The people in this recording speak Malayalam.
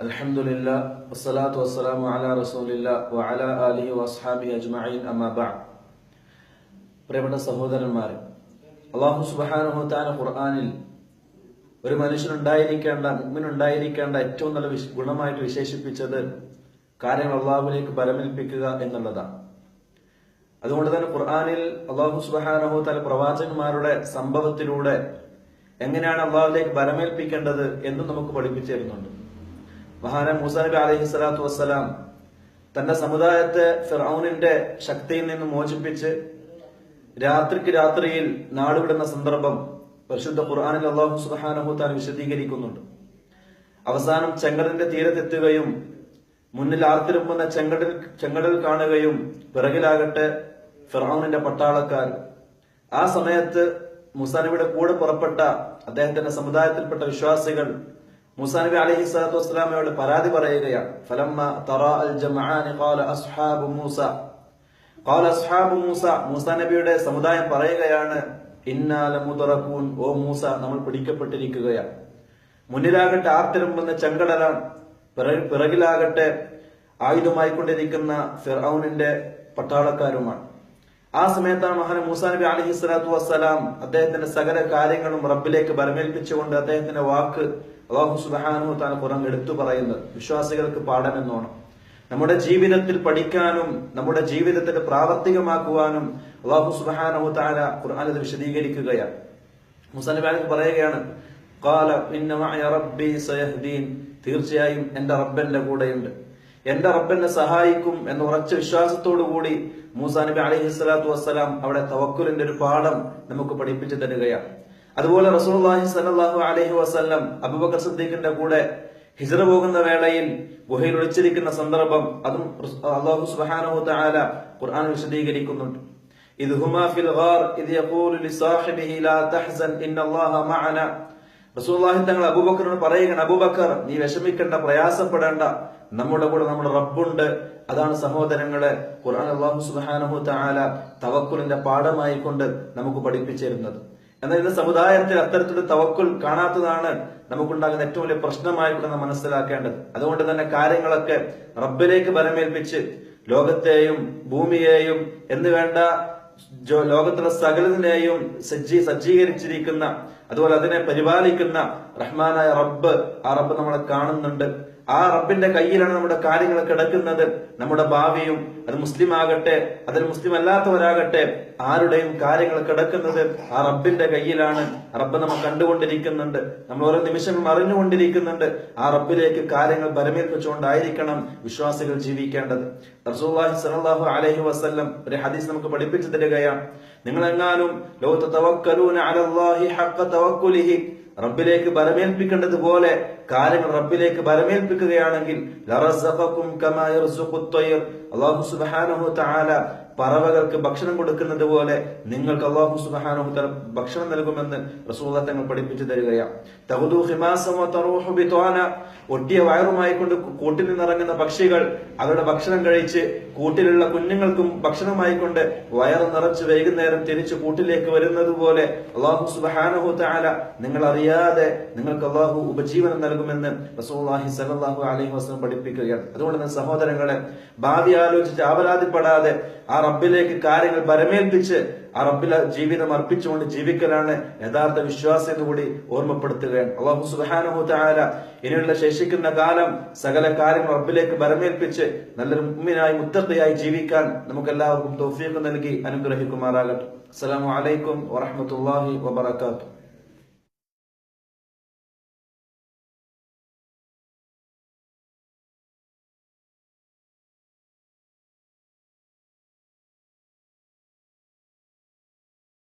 അലഹമുല്ല വസ്സലാത്തു വസ്സലാം അല റസൂലില്ല വഅല അലിഹി വസ്ഹാബി അജ്മഈൻ അമ്മാബാ പ്രിയപ്പെട്ട സഹോദരന്മാരെ അള്ളാഹു സുബാനുഹത്താന ഖുർആാനിൽ ഒരു മനുഷ്യനുണ്ടായിരിക്കേണ്ട മുഗ്മിനുണ്ടായിരിക്കേണ്ട ഏറ്റവും നല്ല ഗുണമായിട്ട് വിശേഷിപ്പിച്ചത് കാര്യങ്ങൾ അള്ളാഹുലേക്ക് പരമേൽപ്പിക്കുക എന്നുള്ളതാണ്. അതുകൊണ്ട് തന്നെ ഖുർആാനിൽ അള്ളാഹു സുബാനഹു തല പ്രവാചകന്മാരുടെ സംഭവത്തിലൂടെ എങ്ങനെയാണ് അള്ളാഹുലേക്ക് പരമേൽപ്പിക്കേണ്ടത് എന്ന് നമുക്ക് പഠിപ്പിച്ചു തരുന്നുണ്ട്. മഹാന മൂസാ നബി അലൈഹി സ്വലാത്തു വസ്സലാം തന്റെ സമുദായത്തെ ഫിറൌനിന്റെ ശക്തിയിൽ നിന്ന് മോചിപ്പിച്ച് രാത്രിക്ക് രാത്രിയിൽ നാടുവിടുന്ന സന്ദർഭം പരിശുദ്ധ ഖുർആാനിൽ അള്ളാഹു സുബാനഹു താൻ വിശദീകരിക്കുന്നുണ്ട്. അവസാനം ചെങ്കടലിന്റെ തീരത്തെത്തുകയും മുന്നിൽ ആർത്തിരുമ്പുന്ന ചെങ്കടൽ ചെങ്കടൽ കാണുകയും പിറകിലാകട്ടെ ഫിറൌനിന്റെ പട്ടാളക്കാർ. ആ സമയത്ത് മുസാനബിയുടെ കൂടെ പുറപ്പെട്ട അദ്ദേഹത്തിന്റെ സമുദായത്തിൽപ്പെട്ട വിശ്വാസികൾ മുസാനബി അലഹി സ്വലാത്തു വസ്സലാമയോട് പരാതി പറയുകയാണ്. ഫലമ്മ തറ അൽ ജമാഅൻ ഖാല അസ്ഹാബു മൂസ. ഖാല അസ്ഹാബു മൂസ മൂസ നബിയുടെ സമുദായം പറയുകയാണ് ഇന്നാല മുതറക്കൂൻ ഓ മൂസ നമ്മൾ പിടിക്കപ്പെട്ടിരിക്കുകയാണ്. മുന്നിലാകട്ടെ ആർത്തിരുമ്പുന്ന ചെങ്കടലാണ്. പിറകിലാകട്ടെ ആയുധമായി കൊണ്ടിരിക്കുന്ന ഫിറൌനിന്റെ പട്ടാളക്കാരുമാണ്. ആ സമയത്താണ് മഹാൻ മൂസാ നബി അലഹി സ്വലാത്തു വസ്സലാം അദ്ദേഹത്തിന്റെ സകല കാര്യങ്ങളും റബ്ബിലേക്ക് ബലമേൽപ്പിച്ചുകൊണ്ട് അദ്ദേഹത്തിന്റെ വാക്ക് അള്ളാഹു സുബാനു താൻ ഖുറാൻ എടുത്തു പറയുന്നത് വിശ്വാസികൾക്ക് പാഠമെന്നോണം. നമ്മുടെ ജീവിതത്തിൽ പഠിക്കാനും നമ്മുടെ ജീവിതത്തിൽ പ്രാവർത്തികമാക്കുവാനും അള്ളാഹു സുബാനഹു താല ഖുർആൻ ഇത് വിശദീകരിക്കുകയാണ്. മൂസാ നബി പറയുകയാണ്. തീർച്ചയായും എന്റെ റബ്ബന്റെ കൂടെയുണ്ട്. എന്റെ റബ്ബെന്നെ സഹായിക്കും എന്ന ഉറച്ച വിശ്വാസത്തോടു കൂടി മൂസാ നബി അലൈഹി സ്വലാത്തു വസ്സലാം അവിടെ തവക്കുലിന്റെ ഒരു പാഠം നമുക്ക് പഠിപ്പിച്ചു തരികയാണ്. അതുപോലെ റസൂലുള്ളാഹി സ്വല്ലല്ലാഹു അലൈഹി വസല്ലം അബൂബക്കർ സിദ്ദീഖിന്റെ കൂടെ ഹിജ്റ പോകുന്ന വേളയിൽ ഗുഹയിൽ ഒളിച്ചിരിക്കുന്ന സന്ദർഭം അതും അള്ളാഹു സുബ്ഹാനഹു തആല ഖുർആൻ വിശദീകരിക്കുന്നുണ്ട് إذ هما في الغار إذ يقول لصاحبه لا تحزن إن الله معنا റസൂലുള്ളാഹി തങ്ങൾ അബൂബക്കറിനോട് പറയുകയാണ് അബൂബക്കർ നീ വിഷമിക്കേണ്ട പ്രയാസപ്പെടേണ്ട നമ്മുടെ കൂടെ നമ്മുടെ റബ്ബുണ്ട് അതാണ് സഹോദരങ്ങളെ ഖുർആൻ അള്ളാഹു സുബ്ഹാനഹു തആല തവക്കുലിന്റെ പാഠമായി കൊണ്ട് നമുക്ക് പഠിപ്പിച്ചിരുന്നത് എന്നാൽ ഇന്ന് സമുദായത്തിൽ അത്തരത്തിലുള്ള തവക്കുൽ കാണാത്തതാണ് നമുക്കുണ്ടാകുന്ന ഏറ്റവും വലിയ പ്രശ്നമായിട്ട് നാം മനസ്സിലാക്കേണ്ടത്. അതുകൊണ്ട് തന്നെ കാര്യങ്ങളൊക്കെ റബ്ബിലേക്ക് ബലമേൽപ്പിച്ച് ലോകത്തെയും ഭൂമിയെയും എന്ന് വേണ്ട ലോകത്തിലെ സകലതിനെയും സജ്ജീ സജ്ജീകരിച്ചിരിക്കുന്ന അതുപോലെ അതിനെ പരിപാലിക്കുന്ന റഹ്മാനായ റബ്ബ് ആ റബ്ബ് നമ്മളെ കാണുന്നുണ്ട്. ആ റബ്ബിന്റെ കയ്യിലാണ് നമ്മുടെ കാര്യങ്ങൾ കിടക്കുന്നത്. നമ്മുടെ ഭാവിയും അത് മുസ്ലിം ആകട്ടെ അതിൽ മുസ്ലിം അല്ലാത്തവരാകട്ടെ ആരുടെയും കാര്യങ്ങൾ കിടക്കുന്നത് ആ റബ്ബിന്റെ കയ്യിലാണ്. റബ്ബ് നമ്മൾ കണ്ടുകൊണ്ടിരിക്കുന്നുണ്ട്. നമ്മൾ ഓരോ നിമിഷവും അറിഞ്ഞുകൊണ്ടിരിക്കുന്നുണ്ട്. ആ റബ്ബിലേക്ക് കാര്യങ്ങൾ പരമേൽപ്പിച്ചുകൊണ്ടായിരിക്കണം വിശ്വാസികൾ ജീവിക്കേണ്ടത്. റസൂലുള്ളാഹി സ്വല്ലല്ലാഹു അലൈഹി വസല്ലം ഒരു ഹദീസ് നമുക്ക് പഠിപ്പിച്ചു തരികയാണ്. നിങ്ങൾ എങ്ങാനും ലോകത്ത് അലല്ലാഹി തവക്കുലിഹി റബ്ബിലേക്ക് ബലമേൽപ്പിക്കേണ്ടതുപോലെ കാര്യങ്ങൾ റബ്ബിലേക്ക് ബലമേൽപ്പിക്കുകയാണെങ്കിൽ പറവകൾക്ക് ഭക്ഷണം കൊടുക്കുന്നത് പോലെ നിങ്ങൾക്ക് അള്ളാഹു സുബ്ഹാനഹു തആല ഭക്ഷണം നൽകുമെന്ന് റസൂലുള്ളാഹി തങ്ങൾ പഠിപ്പിച്ചു തരികയാണ്. ഒട്ടിയ വയറുമായി കൊണ്ട് കൂട്ടിൽ നിന്നിറങ്ങുന്ന പക്ഷികൾ അവരുടെ ഭക്ഷണം കഴിച്ച് കൂട്ടിലുള്ള കുഞ്ഞുങ്ങൾക്കും ഭക്ഷണമായി കൊണ്ട് വയറ് നിറച്ച് വൈകുന്നേരം തിരിച്ച് കൂട്ടിലേക്ക് വരുന്നത് പോലെ അള്ളാഹു സുബ്ഹാനഹു തആല നിങ്ങൾ അറിയാതെ നിങ്ങൾക്ക് അള്ളാഹു ഉപജീവനം നൽകുമെന്ന് റസൂലുള്ളാഹി സലാഹു അലൈഹി വസ്ലം പഠിപ്പിക്കുകയാണ്. അതുകൊണ്ട് സഹോദരങ്ങളെ ഭാവി ആലോചിച്ച് ആവലാതിപ്പെടാതെ ആ റബ്ബിലേക്ക് കാര്യങ്ങൾ ബരമേൽപ്പിച്ച് ആ റബ്ബിലെ ജീവിതം അർപ്പിച്ചുകൊണ്ട് ജീവിക്കലാണ് യഥാർത്ഥ വിശ്വാസം എന്ന് കൂടി ഓർമ്മപ്പെടുത്തുകയാണ്. അള്ളാഹു സുബ്ഹാനഹു തആല ഇനിയുള്ള ശേഷിക്കുന്ന കാലം സകല കാര്യങ്ങൾ റബ്ബിലേക്ക് ബരമേൽപ്പിച്ച് നല്ലൊരു മുമ്മിനായി മുത്തഖിയായി ജീവിക്കാൻ നമുക്ക് എല്ലാവർക്കും തൗഫീഖ് നൽകി അനുഗ്രഹിക്കുമാറാകട്ടെ. അസ്സലാമു അലൈക്കും വറഹ്മത്തുള്ളാഹി വബറകാതുഹു.